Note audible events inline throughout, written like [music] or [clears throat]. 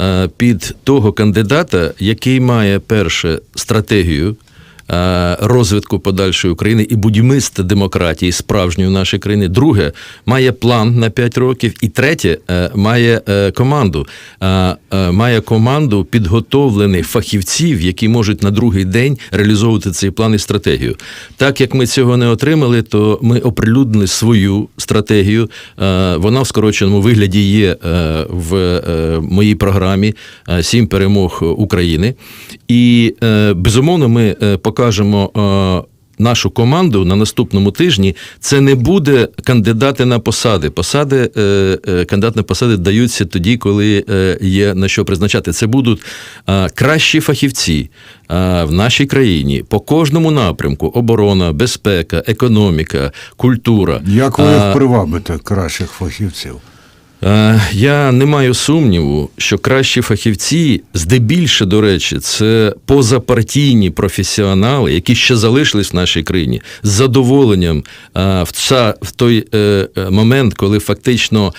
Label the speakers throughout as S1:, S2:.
S1: е, під того кандидата, який має перше стратегію. Е, Розвитку подальшої України і будівництва демократії справжньої в нашій країні. Друге, має план на 5 років. І третє, е, має е, команду. Має команду підготовлених фахівців, які можуть на другий день реалізовувати цей план і стратегію. Так як ми цього не отримали, то ми оприлюднили свою стратегію. Вона в скороченому вигляді є в моїй програмі Сім перемог України. І е, безумовно, ми е, покажемо. е, Нашу команду на наступному тижні це не буде кандидати на посади. Посади е, на посади даються тоді, коли є на що призначати. Це будуть кращі фахівці в нашій країні по кожному напрямку: оборона, безпека, економіка, культура.
S2: Як ви їх привабите, кращих фахівців?
S1: Е, Я не маю сумніву, що кращі фахівці, здебільше, до речі, це позапартійні професіонали, які ще залишились в нашій країні, з задоволенням е, в, той е, момент, коли фактично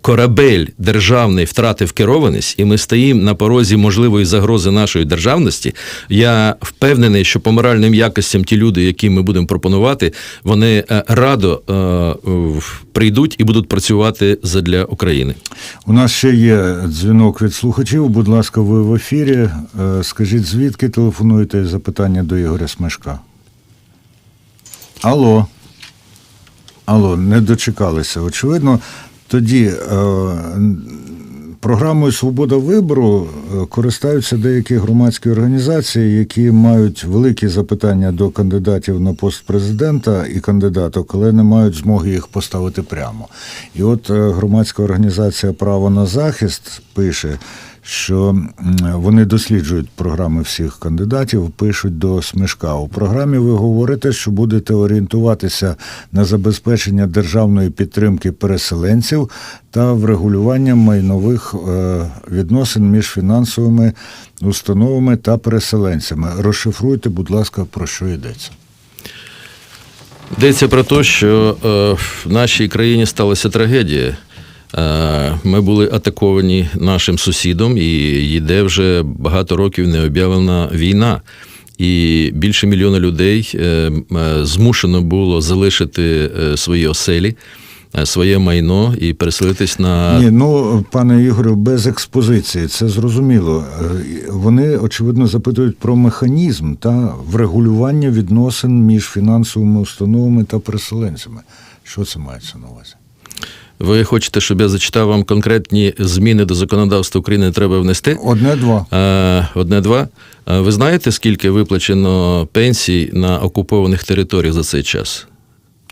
S1: корабель державний втратив керованість, і ми стоїмо на порозі можливої загрози нашої державності. Я впевнений, що по моральним якостям ті люди, які ми будемо пропонувати, вони радо прийдуть і будуть працювати задля України.
S2: У нас ще є дзвінок від слухачів. Будь ласка, ви в ефірі. Е, Скажіть, звідки телефонуєте запитання до Ігоря Смешка? Алло. Алло, не дочекалися. Очевидно, тоді е, програмою Свобода вибору е, користаються деякі громадські організації, які мають великі запитання до кандидатів на пост президента і кандидаток, але не мають змоги їх поставити прямо. І от е, громадська організація Право на захист пише. Що вони досліджують програми всіх кандидатів, пишуть до смешка. У програмі ви говорите, що будете орієнтуватися на забезпечення державної підтримки переселенців та врегулювання майнових е, відносин між фінансовими установами та переселенцями. Розшифруйте, будь ласка, про що йдеться.
S1: Йдеться про те, що е, в нашій країні сталася трагедія. Е, Ми були атаковані нашим сусідом, і йде вже багато років не об'явлена війна. І більше мільйона людей е, е, змушено було залишити свої оселі, своє майно і переселитись на
S2: Ні, ну пане Ігорю, без експозиції, це зрозуміло. Вони очевидно запитують про механізм та врегулювання відносин між фінансовими установами та переселенцями. Що це мається на увазі?
S1: Ви хочете, щоб я зачитав вам конкретні зміни до законодавства України треба внести?
S2: Одне-два.
S1: Е, Одне-два. Е, Ви знаєте, скільки виплачено пенсій на окупованих територіях за цей час?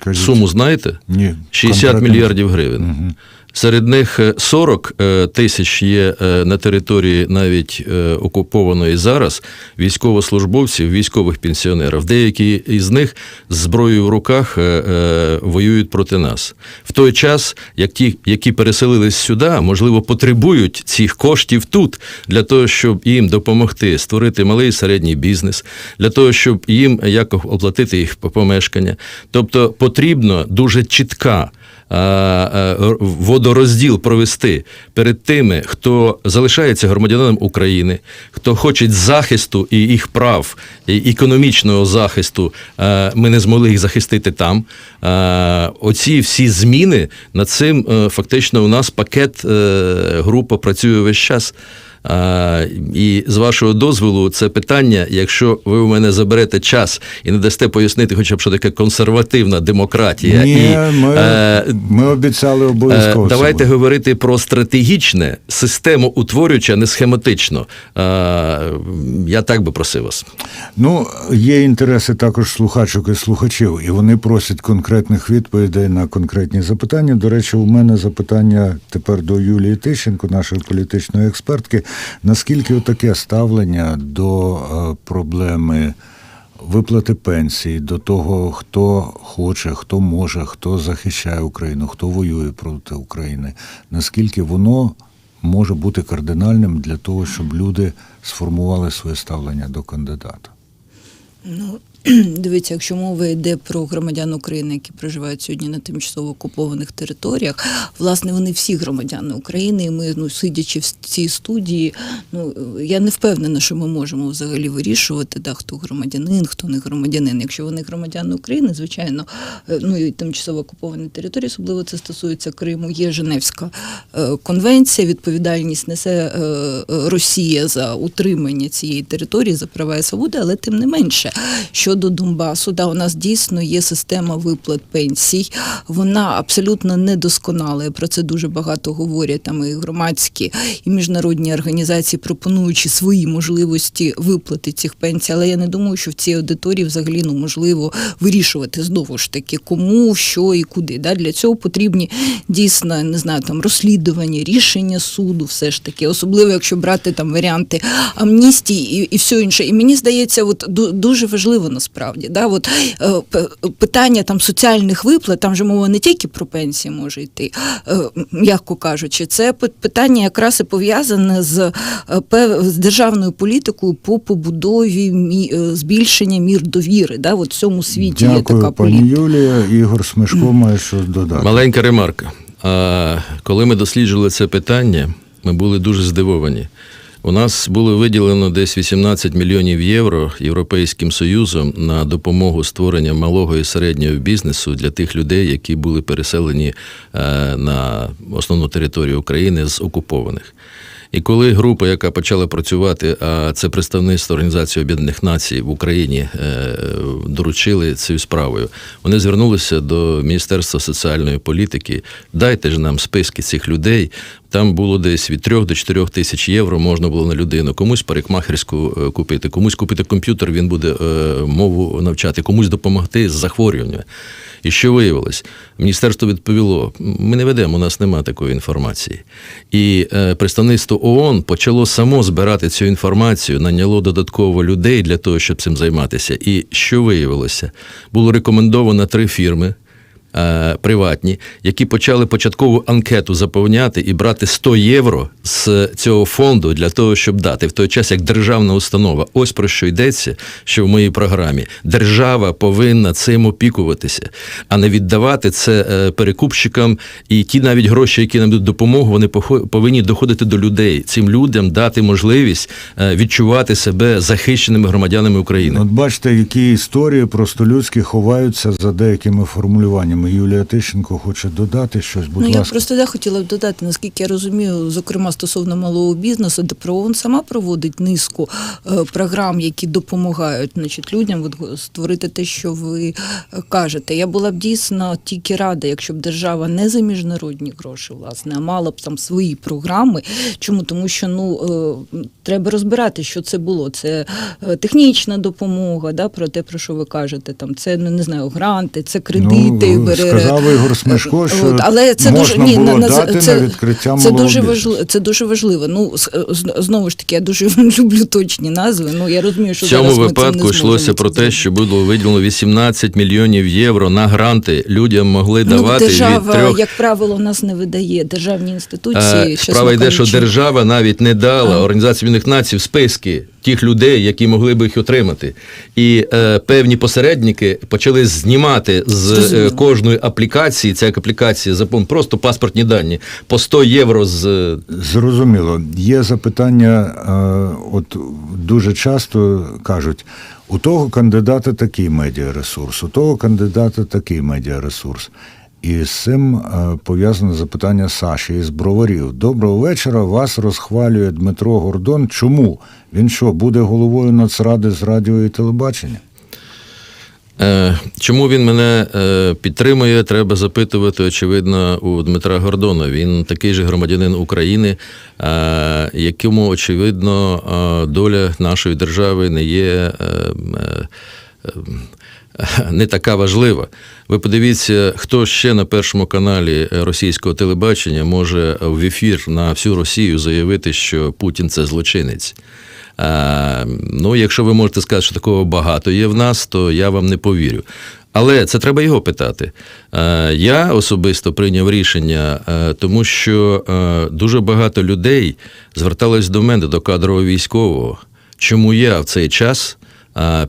S2: Кажіть.
S1: Суму знаєте?
S2: Ні.
S1: 60
S2: конкретно.
S1: мільярдів гривень. Серед них е, 40 е, тисяч є е, на території навіть е, окупованої зараз військовослужбовців, військових пенсіонерів. Деякі із них з зброєю в руках е, е, воюють проти нас. В той час, як ті, які переселились сюди, можливо, потребують цих коштів тут для того, щоб їм допомогти створити малий і середній бізнес, для того, щоб їм якось оплатити їх помешкання. Тобто потрібно дуже чітка е, е, водорозділ провести перед тими, хто залишається громадянином України, хто хоче захисту і їх прав, і економічного захисту. е, Ми не змогли їх захистити там. Е, Оці всі зміни над цим е, фактично у нас пакет е, група працює весь час. І з вашого дозволу, це питання, якщо ви у мене заберете час і не дасте пояснити, хоча б що таке консервативна демократія,
S2: Ні,
S1: і
S2: ми,
S1: е,
S2: ми обіцяли обов'язково.
S1: Е, Давайте
S2: буде.
S1: говорити про стратегічне, систему утворююче, а не схематично. Е, Я так би просив вас.
S2: Ну, є інтереси також слухачок і слухачів, і вони просять конкретних відповідей на конкретні запитання. До речі, у мене запитання тепер до Юлії Тищенко, нашої політичної експертки. Наскільки таке ставлення до е, проблеми виплати пенсії, до того, хто хоче, хто може, хто захищає Україну, хто воює проти України, наскільки воно може бути кардинальним для того, щоб люди сформували своє ставлення до кандидата?
S3: Ну, [clears throat] Дивіться, якщо мова йде про громадян України, які проживають сьогодні на тимчасово окупованих територіях, власне, вони всі громадяни України. І ми, ну, сидячи в цій студії, ну я не впевнена, що ми можемо взагалі вирішувати, да, хто громадянин, хто не громадянин. Якщо вони громадяни України, звичайно, е, ну і тимчасово окуповані території, особливо це стосується Криму, є Женевська е, конвенція. Відповідальність несе е, Росія за утримання цієї території за права і свободи, але тим не менше щодо Донбасу, да, у нас дійсно є система виплат пенсій. Вона абсолютно недосконала. і Про це дуже багато говорять там і громадські і міжнародні організації, пропонуючи свої можливості виплати цих пенсій. Але я не думаю, що в цій аудиторії взагалі ну, можливо вирішувати знову ж таки, кому, що і куди. Да? Для цього потрібні дійсно не знаю, там розслідування, рішення суду, все ж таки, особливо якщо брати там варіанти амністії і, і все інше. І мені здається, от ду- дуже важливо насправді. Да? От, е, питання там соціальних виплат, там же мова не тільки про пенсії може йти, е, м'яко кажучи, це питання якраз і пов'язане з, е, з державною політикою по побудові мі, е, збільшення мір довіри. Да? От в цьому світі є
S2: Дякую,
S3: така
S2: пані
S3: політика.
S2: Юлія. Ігор Смешко має щось додати.
S1: Маленька ремарка. А, коли ми досліджували це питання, ми були дуже здивовані. У нас було виділено десь 18 мільйонів євро Європейським Союзом на допомогу створення малого і середнього бізнесу для тих людей, які були переселені е, на основну територію України з окупованих. І коли група, яка почала працювати, а це представництво Організації Об'єднаних Націй в Україні, е, доручили цією справою, вони звернулися до Міністерства соціальної політики. Дайте ж нам списки цих людей. Там було десь від 3 до 4 тисяч євро можна було на людину. Комусь парикмахерську е, купити, комусь купити комп'ютер, він буде е, мову навчати, комусь допомогти з захворювання. І що виявилось? Міністерство відповіло: ми не ведемо, у нас немає такої інформації. І е, представництво ООН почало само збирати цю інформацію, наняло додатково людей для того, щоб цим займатися. І що виявилося? Було рекомендовано три фірми. Е, Приватні, які почали початкову анкету заповняти і брати 100 євро з цього фонду для того, щоб дати в той час як державна установа. Ось про що йдеться, що в моїй програмі держава повинна цим опікуватися, а не віддавати це е, перекупщикам. І ті навіть гроші, які нам дають допомогу, вони повинні доходити до людей. Цим людям дати можливість е, відчувати себе захищеними громадянами України.
S2: От бачите, які історії просто людські ховаються за деякими формулюваннями. Юлія Тищенко хоче додати щось, будь
S3: ну, я просто да, хотіла б додати, наскільки я розумію, зокрема стосовно малого бізнесу, де ПРООН сама проводить низку е, програм, які допомагають значить, людям от, створити те, що ви е, кажете. Я була б дійсно тільки рада, якщо б держава не за міжнародні гроші, власне, а мала б там свої програми. Чому? Тому що ну е, треба розбирати, що це було. Це е, технічна допомога, да, про те, про що ви кажете. Там це ну, не знаю, гранти, це кредити.
S2: Ну,
S3: бере-
S2: сказав Ігор Смешко, що
S3: От, але це
S2: можна
S3: дуже ні,
S2: було
S3: на- на-
S2: дати
S3: це,
S2: на відкриття
S3: це дуже важливо. Це дуже важливо. Ну з- знову ж таки, я дуже [laughs] люблю точні назви. Ну я розумію, що
S1: В цьому
S3: зараз ми
S1: випадку
S3: не
S1: йшлося про те, що було виділено 18 мільйонів євро на гранти. Людям могли
S3: ну,
S1: давати
S3: держава,
S1: від трьох.
S3: як правило, у нас не видає державні інституції.
S1: Е,
S3: чесно
S1: Справа йде, що держава навіть не дала Організації Націй в списки тих людей, які могли би їх отримати. І е, певні посередники почали знімати з е, кожної аплікації, ця аплікація запом просто паспортні дані по 100 євро з е,
S2: Зрозуміло. Є запитання, е, от дуже часто кажуть, у того кандидата такий медіаресурс, у того кандидата такий медіаресурс. І з цим е, пов'язане запитання Саші із броварів. Доброго вечора. Вас розхвалює Дмитро Гордон. Чому? Він що, буде головою Нацради з радіо і телебачення?
S1: Е, Чому він мене е, підтримує, треба запитувати, очевидно, у Дмитра Гордона. Він такий же громадянин України, якому, очевидно, доля нашої держави не є. Е, е, е, Не така важлива. Ви подивіться, хто ще на першому каналі російського телебачення може в ефір на всю Росію заявити, що Путін це злочинець. Е, ну, якщо ви можете сказати, що такого багато є в нас, то я вам не повірю. Але це треба його питати. Е, Я особисто прийняв рішення, е, тому що е, дуже багато людей звертались до мене, до кадрового військового. Чому я в цей час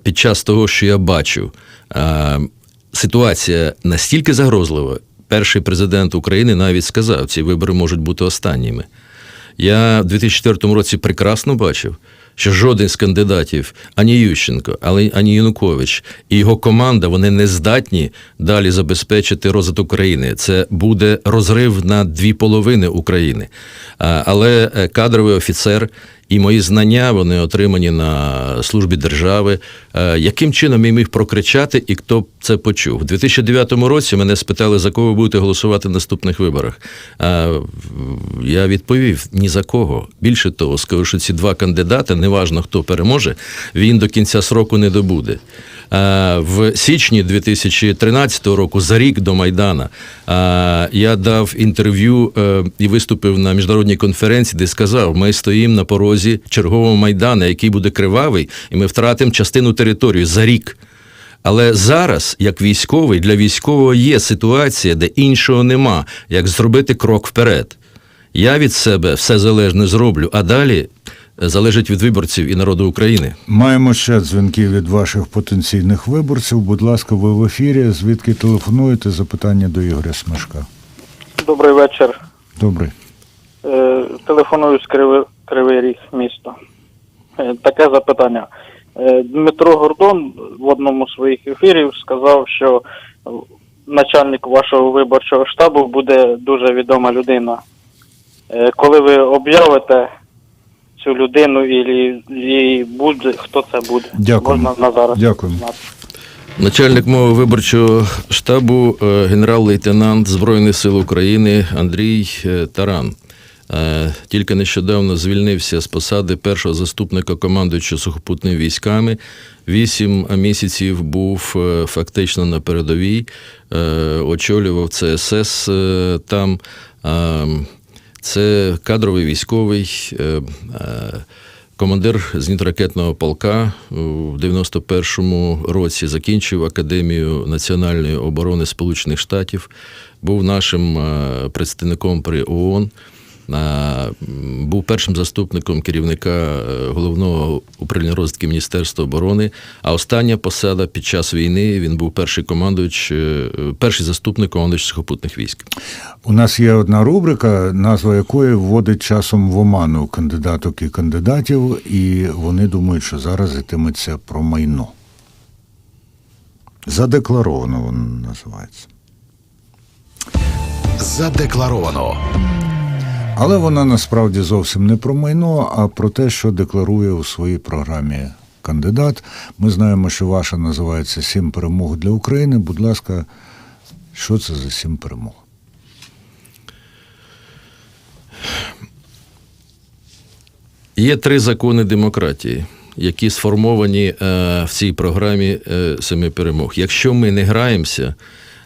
S1: під час того, що я бачу, ситуація настільки загрозлива. Перший президент України навіть сказав, ці вибори можуть бути останніми. Я в 2004 році прекрасно бачив, що жоден з кандидатів, ані Ющенко, але ані Янукович і його команда вони не здатні далі забезпечити розвиток України. Це буде розрив на дві половини України. Але е, кадровий офіцер і мої знання вони отримані на службі держави. Е, Яким чином я міг прокричати і хто це почув? У 2009 році мене спитали, за кого ви будете голосувати в наступних виборах. Е, Я відповів ні за кого. Більше того, скажу, що ці два кандидати, неважно хто переможе, він до кінця сроку не добуде. Е, В січні 2013 року, за рік до Майдана, е, я дав інтерв'ю е, і виступив на міжнародній конференції, де сказав: ми стоїмо на порозі чергового майдану, який буде кривавий, і ми втратимо частину території за рік. Але зараз, як військовий, для військового є ситуація, де іншого нема, як зробити крок вперед. Я від себе все залежне зроблю, а далі залежить від виборців і народу України.
S2: Маємо ще дзвінки від ваших потенційних виборців. Будь ласка, ви в ефірі. Звідки телефонуєте? Запитання до Ігоря Смешка.
S4: Добрий вечір.
S2: Добрий.
S4: Е, Телефоную з Кривий, Кривий Ріг місто. Е, Таке запитання. Е, Дмитро Гордон в одному з своїх ефірів сказав, що начальник вашого виборчого штабу буде дуже відома людина. Коли ви об'явите цю людину і, і буде, хто це буде?
S2: Дякуємо.
S4: Можна на зараз знати?
S1: Начальник мого виборчого штабу, е, генерал-лейтенант Збройних сил України Андрій е, Таран. Е, Тільки нещодавно звільнився з посади першого заступника командуючого сухопутними військами. Вісім місяців був фактично на передовій, очолював ЦСС там. Це кадровий військовий. е, е, Командир зенітно-ракетного полка в 91-му році закінчив Академію національної оборони Сполучених Штатів, був нашим е, представником при ООН, був першим заступником керівника е, головного управління розвідки Міністерства оборони. А остання посада під час війни він був перший командуючий, е, перший заступник командуючого сухопутних військ.
S2: У нас є одна рубрика, назва якої вводить часом в оману кандидаток і кандидатів, і вони думають, що зараз йтиметься про майно. Задекларовано воно називається.
S5: Задекларовано.
S2: Але вона насправді зовсім не про майно, а про те, що декларує у своїй програмі кандидат. Ми знаємо, що ваша називається Сім перемог для України. Будь ласка, що це за сім перемог?
S1: Є три закони демократії, які сформовані е, в цій програмі е, семи перемог. Якщо ми не граємося,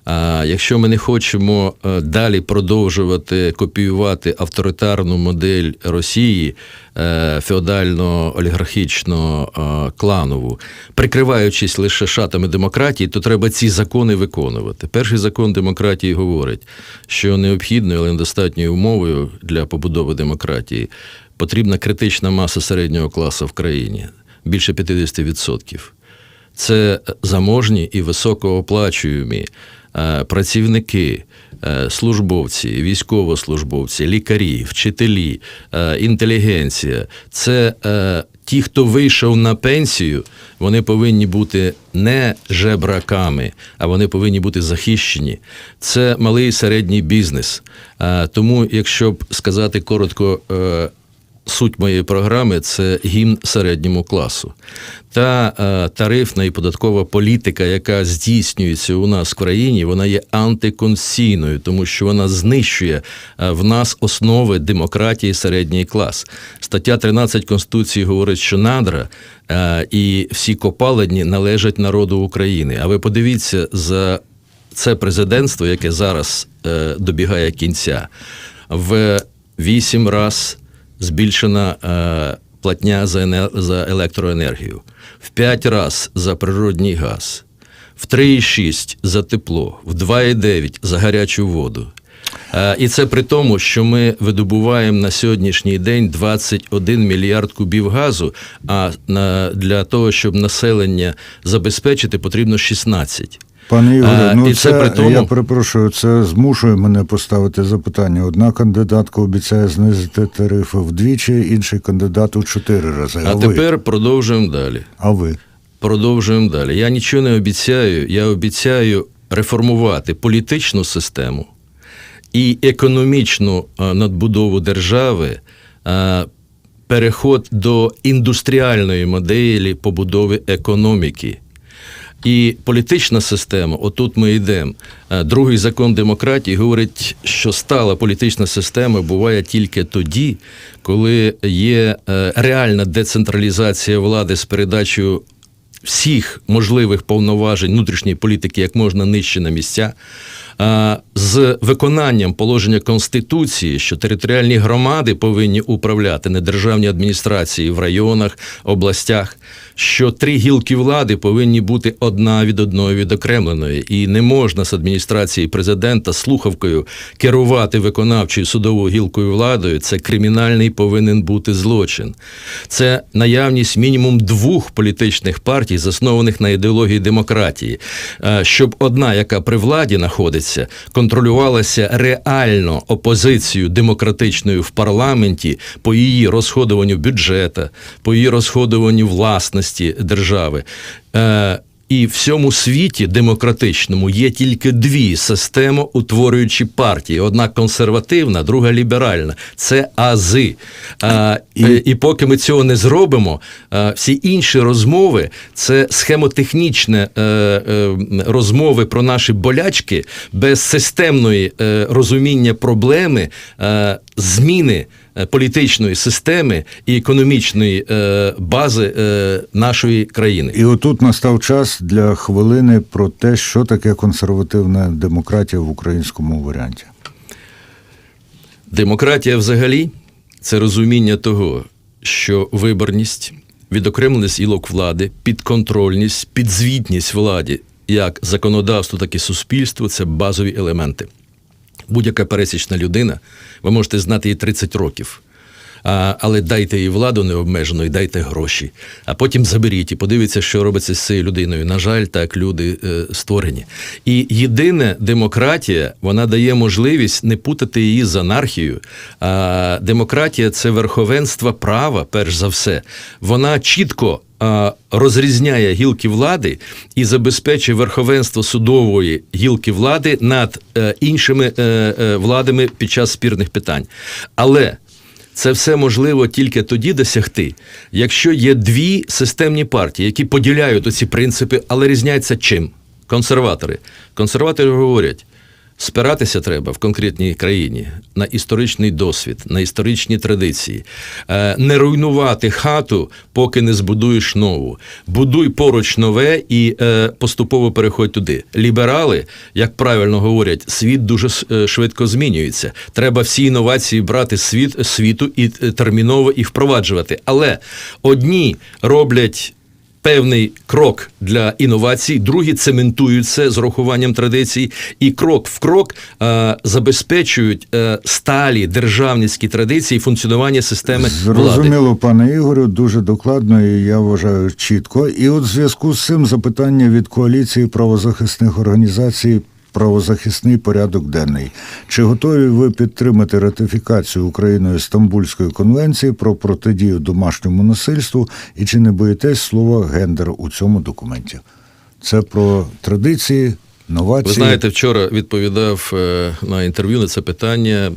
S1: а якщо ми не хочемо е, далі продовжувати копіювати авторитарну модель Росії, е, феодально-олігархічно е, кланову, прикриваючись лише шатами демократії, то треба ці закони виконувати. Перший закон демократії говорить, що необхідною, але недостатньою умовою для побудови демократії потрібна критична маса середнього класу в країні більше 50%. Це заможні і високооплачуємі працівники, е, службовці, військовослужбовці, лікарі, вчителі, е, інтелігенція. Це е, ті, хто вийшов на пенсію, вони повинні бути не жебраками, а вони повинні бути захищені. Це малий і середній бізнес. Е, Тому, якщо б сказати коротко, е, суть моєї програми це гімн середньому класу. Та е, тарифна і податкова політика, яка здійснюється у нас в країні, вона є антиконституційною, тому що вона знищує е, в нас основи демократії середній клас. Стаття 13 Конституції говорить, що надра е, і всі копалені належать народу України. А ви подивіться за це президентство, яке зараз е, добігає кінця, в вісім раз збільшена е, платня за, ене- за електроенергію, в 5 раз за природній газ, в 3,6 за тепло, в 2,9 за гарячу воду. Е, І це при тому, що ми видобуваємо на сьогоднішній день 21 мільярд кубів газу, а на, для того, щоб населення забезпечити, потрібно 16.
S2: Пане Ігоре, ну
S1: і
S2: це,
S1: це при тому-
S2: я перепрошую, це змушує мене поставити запитання. Одна кандидатка обіцяє знизити тарифи вдвічі, інший кандидат у чотири рази. А,
S1: А
S2: ви?
S1: тепер продовжуємо далі.
S2: А ви?
S1: Продовжуємо далі. Я нічого не обіцяю. Я обіцяю реформувати політичну систему і економічну е, надбудову держави, е, переход до індустріальної моделі побудови економіки. І політична система, отут ми йдемо. Е, Другий закон демократії говорить, що стала політична система буває тільки тоді, коли є е, реальна децентралізація влади з передачею всіх можливих повноважень внутрішньої політики як можна нижче на місця, з виконанням положення Конституції, що територіальні громади повинні управляти не державні адміністрації в районах, областях, що три гілки влади повинні бути одна від одної відокремленої, і не можна з адміністрації президента слухавкою керувати виконавчою судовою гілкою владою. Це кримінальний повинен бути злочин. Це наявність мінімум двох політичних партій, заснованих на ідеології демократії, щоб одна, яка при владі знаходиться, контролювалася реально опозицією демократичною в парламенті по її розходуванню бюджета, по її розходуванню власності держави. І в всьому світі демократичному є тільки дві системоутворюючі партії: одна консервативна, друга ліберальна. Це ази. А, і... і поки ми цього не зробимо, всі інші розмови це схемотехнічне е, е, розмови про наші болячки без системної е, розуміння проблеми, зміни політичної системи і економічної е, бази е, нашої країни.
S2: І отут настав час для хвилини про те, що таке консервативна демократія в українському варіанті.
S1: Демократія взагалі це розуміння того, що виборність, відокремленість ілок влади, підконтрольність, підзвітність владі як законодавству, так і суспільству це базові елементи. Будь-яка пересічна людина, ви можете знати її 30 років. А, але дайте їй владу необмежену і дайте гроші. А потім заберіть і подивіться, що робиться з цією людиною. На жаль, так люди е, створені. І єдине демократія вона дає можливість не путати її з анархією. А демократія це верховенство права, перш за все. Вона чітко. Розрізняє гілки влади і забезпечує верховенство судової гілки влади над е, іншими е, е, владами під час спірних питань. Але це все можливо тільки тоді досягти, якщо є дві системні партії, які поділяють оці принципи, але різняються чим? Консерватори. Консерватори говорять. Спиратися треба в конкретній країні на історичний досвід, на історичні традиції, Е, не руйнувати хату, поки не збудуєш нову. Будуй поруч нове і е, поступово переходь туди. Ліберали, як правильно говорять, світ дуже е, швидко змінюється. Треба всі інновації брати світ світу і терміново їх впроваджувати. Але одні роблять певний крок для інновацій, другі цементують це з урахуванням традицій, і крок в крок е, забезпечують е, сталі державницькі традиції функціонування системи влади.
S2: Зрозуміло, пане Ігорю, дуже докладно і я вважаю чітко. І от в зв'язку з цим запитання від коаліції правозахисних організацій. Правозахисний порядок денний. Чи готові ви підтримати ратифікацію Україною Стамбульської конвенції про протидію домашньому насильству і чи не боїтесь слова гендер у цьому документі? Це про традиції, новації.
S1: Ви знаєте, вчора відповідав е, на інтерв'ю на це питання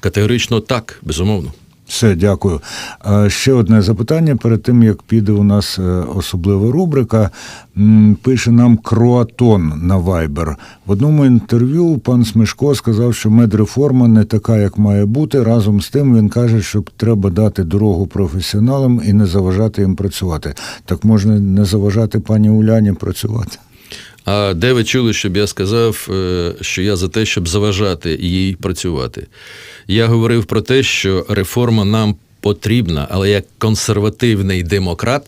S1: категорично так, безумовно.
S2: Все, дякую. Ще одне запитання перед тим, як піде у нас е, особлива рубрика. Пише нам Кроатон на Viber. В одному інтерв'ю пан Смешко сказав, що медреформа не така, як має бути. Разом з тим він каже, що треба дати дорогу професіоналам і не заважати їм працювати. Так можна не заважати пані Уляні працювати.
S1: А де ви чули, щоб я сказав, е, що я за те, щоб заважати їй працювати? Я говорив про те, що реформа нам потрібна, але як консервативний демократ.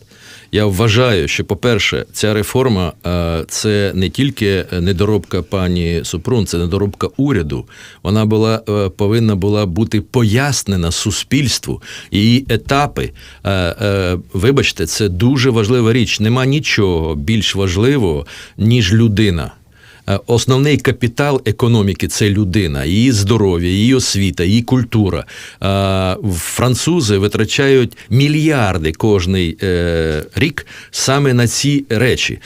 S1: Я вважаю, що, по-перше, ця реформа е, це не тільки недоробка пані Супрун, це недоробка уряду. Вона була е, повинна була бути пояснена суспільству. Її етапи. Е, Вибачте, це дуже важлива річ. Нема нічого більш важливого, ніж людина. Е, Основний капітал економіки це людина, її здоров'я, її освіта, її культура. Е, Французи витрачають мільярди кожний е, рік саме на ці речі.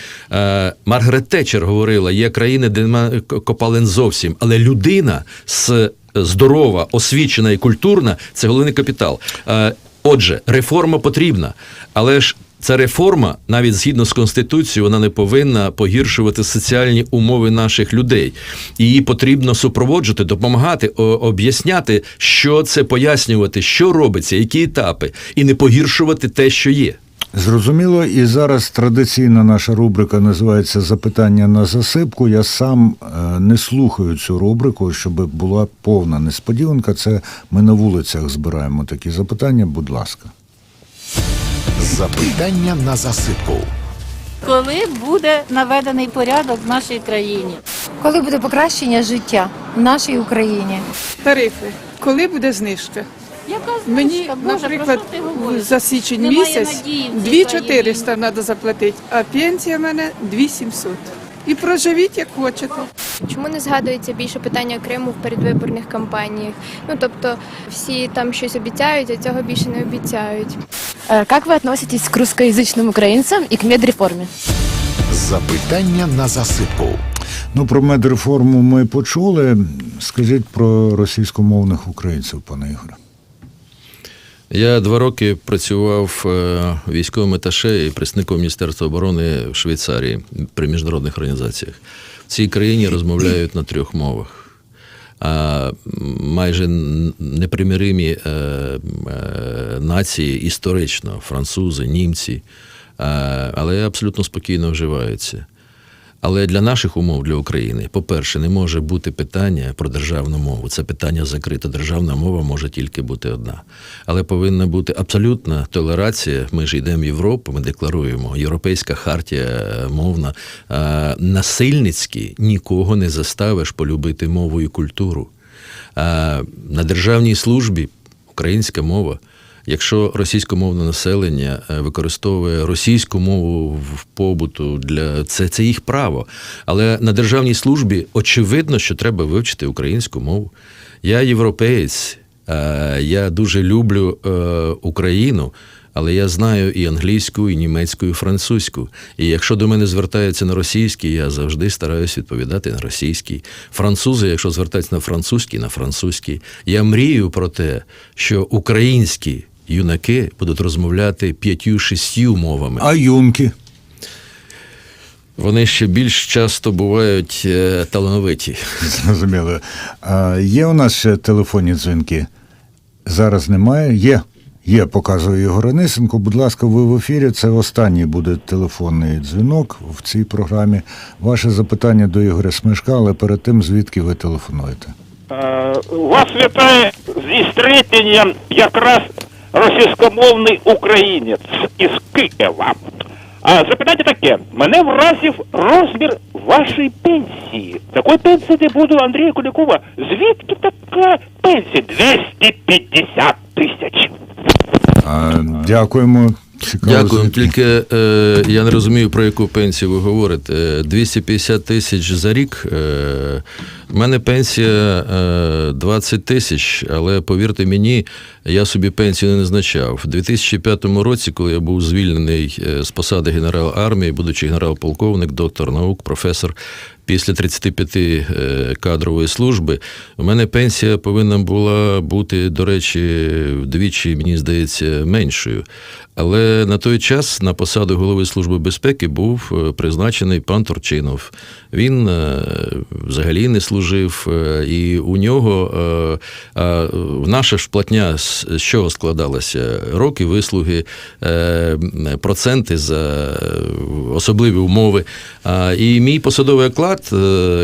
S1: Маргарет Тетчер говорила: є країни, де немає копалин зовсім, але людина з здорова, освічена і культурна це головний капітал. Отже, реформа потрібна, але ж ця реформа, навіть згідно з конституцією, вона не повинна погіршувати соціальні умови наших людей. Її потрібно супроводжувати, допомагати, об'ясняти, що це пояснювати, що робиться, які етапи, і не погіршувати те, що є.
S2: Зрозуміло, і зараз традиційна наша рубрика називається Запитання на засипку. Я сам е, не слухаю цю рубрику, щоб була повна несподіванка. Це ми на вулицях збираємо такі запитання. Будь ласка.
S5: Запитання на засипку.
S6: Коли буде наведений порядок в нашій країні?
S7: Коли буде покращення життя в нашій Україні?
S8: Тарифи. Коли буде знижка?
S6: Яка
S8: Мені.
S6: Боже,
S8: наприклад,
S6: про що ти говориш?
S8: за січень
S6: Немає
S8: місяць
S6: надії в цій
S8: 2400 треба заплатити, а пенсія в мене 2700 І проживіть як хочете.
S9: Чому не згадується більше питання Криму в передвиборних кампаніях? Ну тобто всі там щось обіцяють, а цього більше не обіцяють.
S10: Э, Как вы относитесь к русскоязычным украинцам и к медреформе?
S5: Запитання на засипку.
S2: Ну, про медреформу ми почули. Скажіть про російськомовних українців, пане Ігоре.
S1: Я два роки працював е, військовим аташе і представником Міністерства оборони в Швейцарії при міжнародних організаціях. В цій країні розмовляють на трьох мовах. А майже непримиримі е, е, нації історично, французи, німці, але абсолютно спокійно вживаються. Але для наших умов, для України, по-перше, не може бути питання про державну мову. Це питання закрите. Державна мова може тільки бути одна. Але повинна бути абсолютна толерація. Ми ж йдемо в Європу, ми декларуємо. Європейська хартія е, мовна. Е, Насильницьки нікого не заставиш полюбити мову і культуру. Е, На державній службі українська мова. Якщо російськомовне населення е, використовує російську мову в побуту для це, це їх право. Але на державній службі очевидно, що треба вивчити українську мову. Я європеєць, е, я дуже люблю е, Україну. Але я знаю і англійську, і німецьку, і французьку. І якщо до мене звертаються на російській, я завжди стараюсь відповідати на російській. Французи, якщо звертаються на французький, на французький. Я мрію про те, що українські юнаки будуть розмовляти п'ятью-шістю мовами.
S2: А юнки?
S1: Вони ще більш часто бувають е, талановиті. [laughs]
S2: Зрозуміло. А є у нас ще телефонні дзвінки? Зараз немає? Є. Є, показує Ігор Анисенко. Будь ласка, ви в ефірі. Це останній буде телефонний дзвінок в цій програмі. Ваше запитання до Ігоря Смешка, але перед тим, звідки ви телефонуєте?
S11: Е, Вас вітає зі стрітенням якраз російськомовний українець із Києва. А запитання таке: мене вразив розмір вашої пенсії. Такої пенсії не буду Андрія Кулікова. Звідки така пенсія? 250 тисяч.
S2: А, дякуємо. Цікаво,
S1: Дякую.
S2: звідки.
S1: Тільки е, я не розумію, про яку пенсію ви говорите. Е, 250 тисяч за рік. Е, в мене пенсія е, 20 тисяч, але повірте мені, я собі пенсію не назначав. У 2005 році, коли я був звільнений е, з посади генерала армії, будучи генерал-полковник, доктор наук, професор. Після 35 е, кадрової служби у мене пенсія повинна була бути, до речі, вдвічі, мені здається, меншою. Але на той час на посаду голови Служби безпеки був е, призначений пан Турчинов. Він е, взагалі не служив, е, і у нього е, е, наша ж платня з чого складалася? Роки вислуги, проценти за особливі умови. І мій посадовий оклад,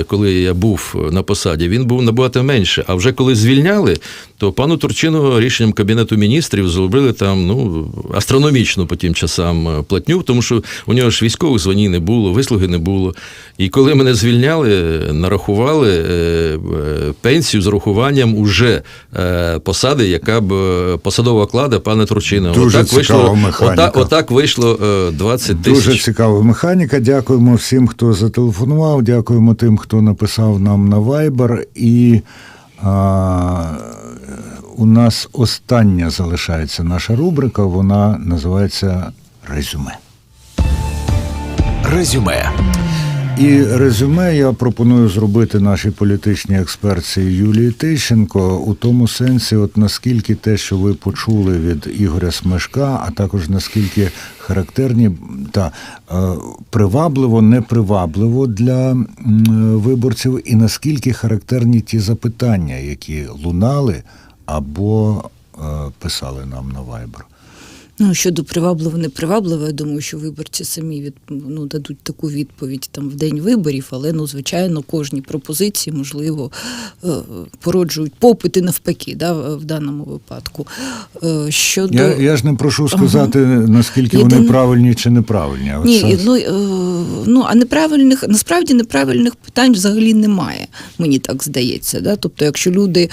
S1: коли я був на посаді, він був набагато менше. А вже коли звільняли, то пану Турчину рішенням Кабінету міністрів зробили там ну, астрономічну по тим часам е, платню, тому що у нього ж військових званій не було, вислуги не було. І коли мене звільняли, нарахували е, е, пенсію з рахуванням уже посади, яка б посадова оклада пана Турчина.
S2: Дуже
S1: отак
S2: цікава
S1: вийшло,
S2: механіка.
S1: отак, отак вийшло е, 20
S2: Дуже цікава механіка. Дякуємо всім, хто зателефонував. Дякуємо тим, хто написав нам на Viber. І а, у нас остання залишається наша рубрика. Вона називається Резюме.
S5: Резюме.
S2: І резюме я пропоную зробити нашій політичній експертці Юлії Тищенко у тому сенсі, от наскільки те, що ви почули від Ігоря Смешка, а також наскільки характерні та е, привабливо, непривабливо для м, виборців, і наскільки характерні ті запитання, які лунали або е, писали нам на Viber.
S3: Ну, щодо привабливо, непривабливо, я думаю, що виборці самі від, ну, дадуть таку відповідь там в день виборів, але ну, звичайно, кожні пропозиції, можливо, е, породжують попит і навпаки, да, в даному випадку. Е, Щодо...
S2: Я, я ж не прошу сказати, наскільки
S3: Єдине-
S2: вони правильні чи неправильні. а
S3: Ні,
S2: це-
S3: ну, е, ну а неправильних насправді неправильних питань взагалі немає, мені так здається. Да? Тобто, якщо люди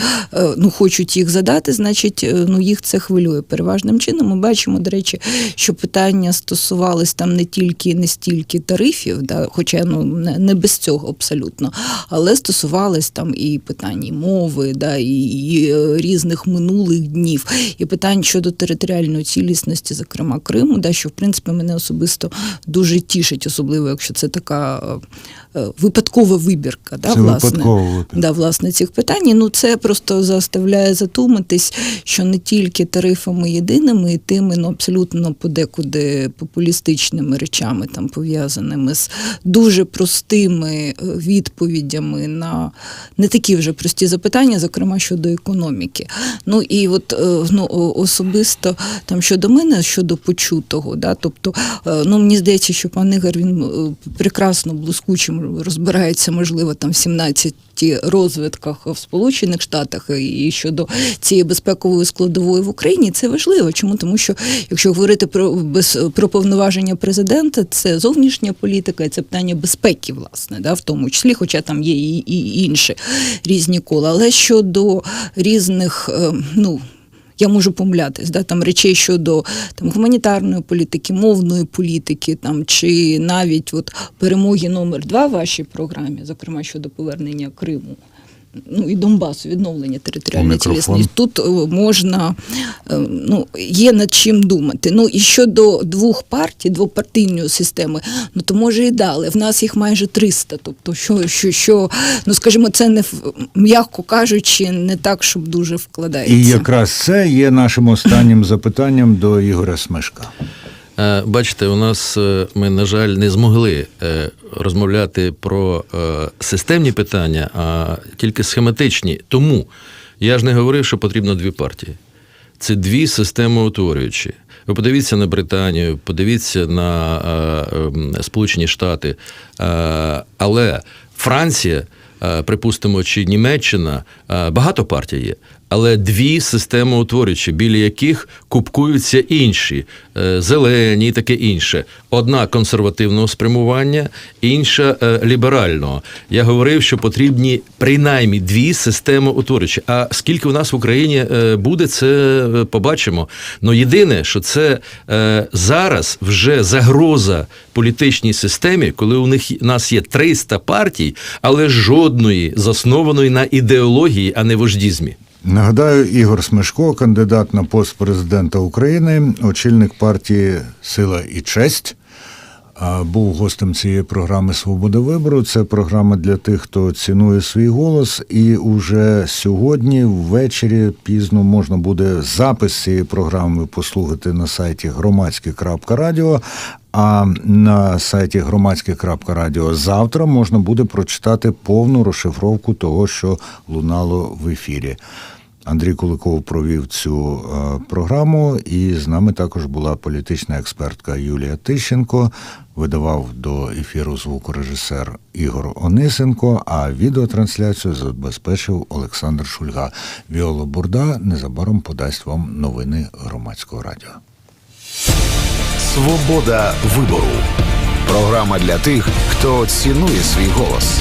S3: ну, хочуть їх задати, значить ну, їх це хвилює переважним чином. Ми бачимо, до речі, що питання стосувались там не тільки не стільки тарифів, да? хоча ну, не, не без цього абсолютно, але стосувались там і питань і мови, да? і, і е, різних минулих днів, і питань щодо територіальної цілісності, зокрема Криму, да, що в принципі мене особисто дуже тішить, особливо якщо це така е, випадкова вибірка. Да,
S2: Це
S3: власне,
S2: випадкова.
S3: Да, власне, цих питань. Ну, це просто заставляє задуматись, що не тільки тарифами єдиними, і тими ну, абсолютно подекуди популістичними речами, там пов'язаними з дуже простими е, відповідями на не такі вже прості запитання, зокрема щодо економіки. Ну і от е, ну, особисто там щодо мене, щодо почутого, да, тобто, е, ну мені здається, що пан Ігор він прекрасно блискучим розбирається, можливо, там в 17 розвитках в Сполучених Штатах і щодо цієї безпекової складової в Україні, це важливо. Чому? Тому що якщо говорити про без про повноваження президента, це зовнішня політика, і це питання безпеки, власне, да, в тому числі, хоча там є і, і інші різні кола. Але щодо різних, е, ну. Я можу помилятись, да, там речей щодо там гуманітарної політики, мовної політики, там чи навіть от перемоги номер два в вашій програмі, зокрема щодо повернення Криму. Ну і Донбасу, відновлення територіальної цілісності. Тут е, можна е, ну є над чим думати. Ну і щодо двох партій, двопартійної системи, ну то може і дали. В нас їх майже 300. Тобто, що, що, що ну скажімо, це не м'яко кажучи, не так, щоб дуже вкладається.
S2: І якраз це є нашим останнім запитанням до Ігоря Смешка.
S1: Е, Бачите, у нас е, ми, на жаль, не змогли е, розмовляти про системні питання, а тільки схематичні. Тому я ж не говорив, що потрібно дві партії. Це дві системи утворюючі. Ви подивіться на Британію, подивіться на ем, Сполучені Штати. Але Франція, припустимо, чи Німеччина, багато партій є. Але дві системи утворюючі, біля яких купкуються інші, е, зелені і таке інше. Одна консервативного спрямування, інша е, ліберального. Я говорив, що потрібні принаймні дві системи утворюючі. А скільки у нас в Україні е, буде, це побачимо. Но єдине, що це зараз вже загроза політичній системі, коли у них у нас є 300 партій, але жодної заснованої на ідеології, а не вождізмі.
S2: Нагадаю, Ігор Смешко, кандидат на пост президента України, очільник партії Сила і честь. Був гостем цієї програми Свобода вибору. Це програма для тих, хто цінує свій голос. І уже сьогодні, ввечері, пізно можна буде запис цієї програми послухати на сайті громадське.радіо. А на сайті громадське.радіо завтра можна буде прочитати повну розшифровку того, що лунало в ефірі. Андрій Куликов провів цю е, програму, і з нами також була політична експертка Юлія Тищенко. Видавав до ефіру звукорежисер Ігор Онисенко, а відеотрансляцію забезпечив Олександр Шульга. Віола Бурда незабаром подасть вам новини громадського радіо.
S5: Свобода вибору. Програма для тих, хто цінує свій голос.